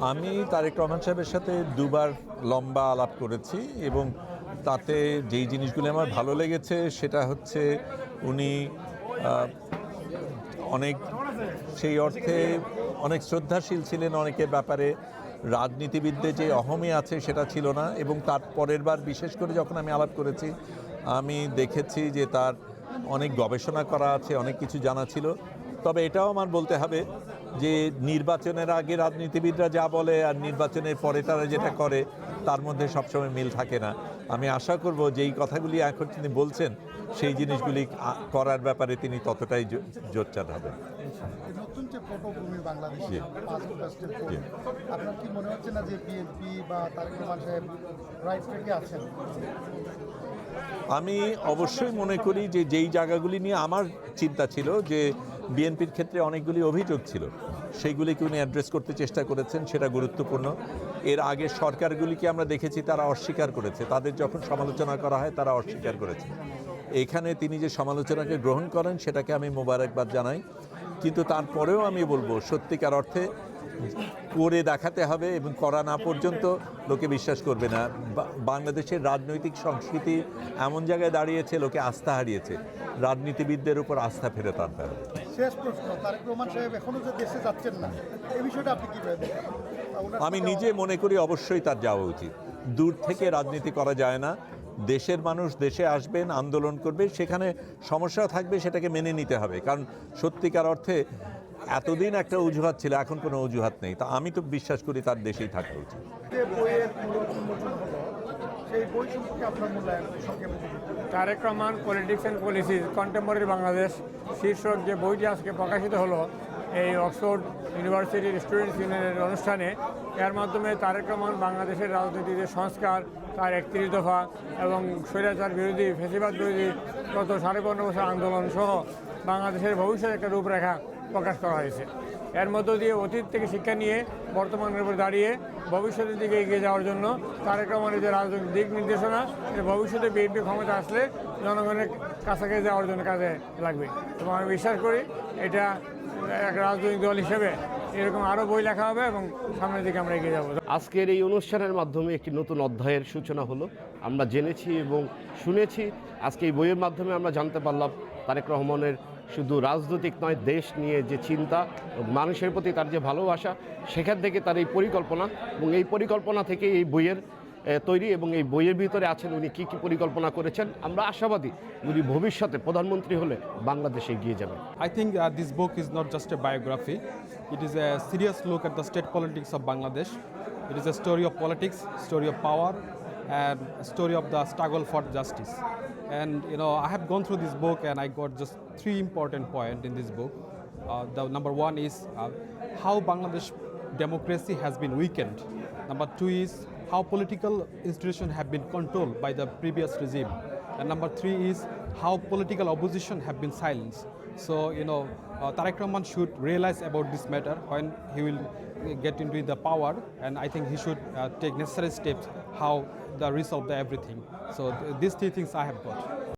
আমি তারেক রহমান সাহেবের সাথে দুবার লম্বা আলাপ করেছি এবং তাতে যেই জিনিসগুলো আমার ভালো লেগেছে সেটা হচ্ছে উনি অনেক সেই অর্থে অনেক শ্রদ্ধাশীল ছিলেন অনেকের ব্যাপারে। রাজনীতিবিদদের যে অহমে আছে সেটা ছিল না এবং তার পরের বার বিশেষ করে যখন আমি আলাপ করেছি, আমি দেখেছি যে তার অনেক গবেষণা করা আছে, অনেক কিছু জানা ছিল। তবে এটাও আমার বলতে হবে যে নির্বাচনের আগে রাজনীতিবিদরা যা বলে আর নির্বাচনের পরে তারা যেটা করে তার মধ্যে সবসময় মিল থাকে না আমি আশা করব যেই কথাগুলি এখন তিনি বলছেন সেই জিনিসগুলি করার ব্যাপারে তিনি ততটাই জোরচার হবেন এই নতুন যে পটভূমি বাংলাদেশে জি। পাঁচ আগস্টের পর জি। আপনার কি মনে হচ্ছে না যে বিএনপি বা তারেক রহমান সাহেব রাইট ট্রেকে আছেন আমি অবশ্যই মনে করি যে যেই জায়গাগুলি নিয়ে আমার চিন্তা ছিল যে বিএনপির ক্ষেত্রে অনেকগুলি অভিযোগ ছিল। সেইগুলিকে উনি অ্যাড্রেস করতে চেষ্টা করেছেন, সেটা গুরুত্বপূর্ণ। এর আগে সরকারগুলিকে আমরা দেখেছি, তারা অস্বীকার করেছে। তাদের যখন সমালোচনা করা হয়, তারা অস্বীকার করেছে। এখানে তিনি যে সমালোচনাকে গ্রহণ করেন, সেটাকে আমি মোবারকবাদ জানাই। কিন্তু তারপরেও আমি বলব, সত্যিকার অর্থে করে দেখাতে হবে এবং করা না পর্যন্ত লোকে বিশ্বাস করবে না। বাংলাদেশের রাজনৈতিক সংস্কৃতি এমন জায়গায় দাঁড়িয়েছে, লোকে আস্থা হারিয়েছে। রাজনীতিবিদদের উপর আস্থা ফেরত আনতে হবে। শেষ প্রশ্ন তারেক রহমান সাহেব যে দেশে যাচ্ছেন না এই বিষয়টা আপনি কীভাবে দেখেন? আমি নিজে মনে করি অবশ্যই তার যাওয়া উচিত। দূর থেকে রাজনীতি করা যায় না। দেশের মানুষ দেশে আসবেন আন্দোলন করবে সেখানে সমস্যা থাকবে সেটাকে মেনে নিতে হবে। কারণ সত্যিকার অর্থে এতদিন একটা অজুহাত ছিল এখন কোনো অজুহাত নেই। তা আমি তো বিশ্বাস করি তার দেশেই থাকা উচিত যে বইয়ের উন্মোচন হলো সেই বই আপনার মূল্যায়ন সংক্ষেপে Tarek Rahman politics and policy, contemporary Bangladesh শীর্ষক যে বইটি আজকে প্রকাশিত হলো, এই অক্সফোর্ড ইউনিভার্সিটির স্টুডেন্টস ইউনিয়নের অনুষ্ঠানে, এর মাধ্যমে তারেক রহমান বাংলাদেশের রাজনীতির যে সংস্কার, তার একত্রিশ দফা এবং স্বৈরাচার বিরোধী, ফেসিবাদ বিরোধী গত সাড়ে পনেরো বছর আন্দোলন সহ বাংলাদেশের ভবিষ্যৎ একটা রূপরেখা। প্রকাশ করা হয়েছে। এর মধ্য দিয়ে অতীত থেকে শিক্ষা নিয়ে বর্তমানের উপর দাঁড়িয়ে ভবিষ্যতের দিকে এগিয়ে যাওয়ার জন্য তারেক রহমানের যে রাজনৈতিক দিক নির্দেশনা ভবিষ্যতে বিএনপি ক্ষমতা আসলে জনগণের কাছাকাছি যাওয়ার জন্য কাজে লাগবে। এবং আমি বিশ্বাস করি এটা এক রাজনৈতিক দল হিসেবে এরকম আরও বই লেখা হবে এবং সামনের দিকে আমরা এগিয়ে যাব। আজকের এই অনুষ্ঠানের মাধ্যমে একটি নতুন অধ্যায়ের সূচনা হলো। আমরা জেনেছি এবং শুনেছি। আজকে এই বইয়ের মাধ্যমে আমরা জানতে পারলাম তারেক রহমানের শুধু রাজনৈতিক নয়, দেশ নিয়ে যে চিন্তা, মানুষের প্রতি তার যে ভালোবাসা, সেখান থেকে তার এই পরিকল্পনা এবং এই পরিকল্পনা থেকে এই বইয়ের তৈরি এবং এই বইয়ের ভিতরে আছেন উনি কী কী পরিকল্পনা করেছেন। আমরা আশাবাদী উনি ভবিষ্যতে প্রধানমন্ত্রী হলে বাংলাদেশে এগিয়ে যাবেন। I think this book is not just a biography it is a serious look at the state politics of Bangladesh it is a story of politics story of power and story of the struggle for justice And you know, I have gone through this book and I got just three important points in this book. Uh, the number one is uh, how Bangladesh democracy has been weakened. Number two is how political institutions have been controlled by the previous regime. And number three is how political opposition have been silenced. So, you know, uh, Rahman should realize about this matter when he will get into the power, and I think he should uh, take necessary steps how the resolve the everything. So, th- these three things I have got.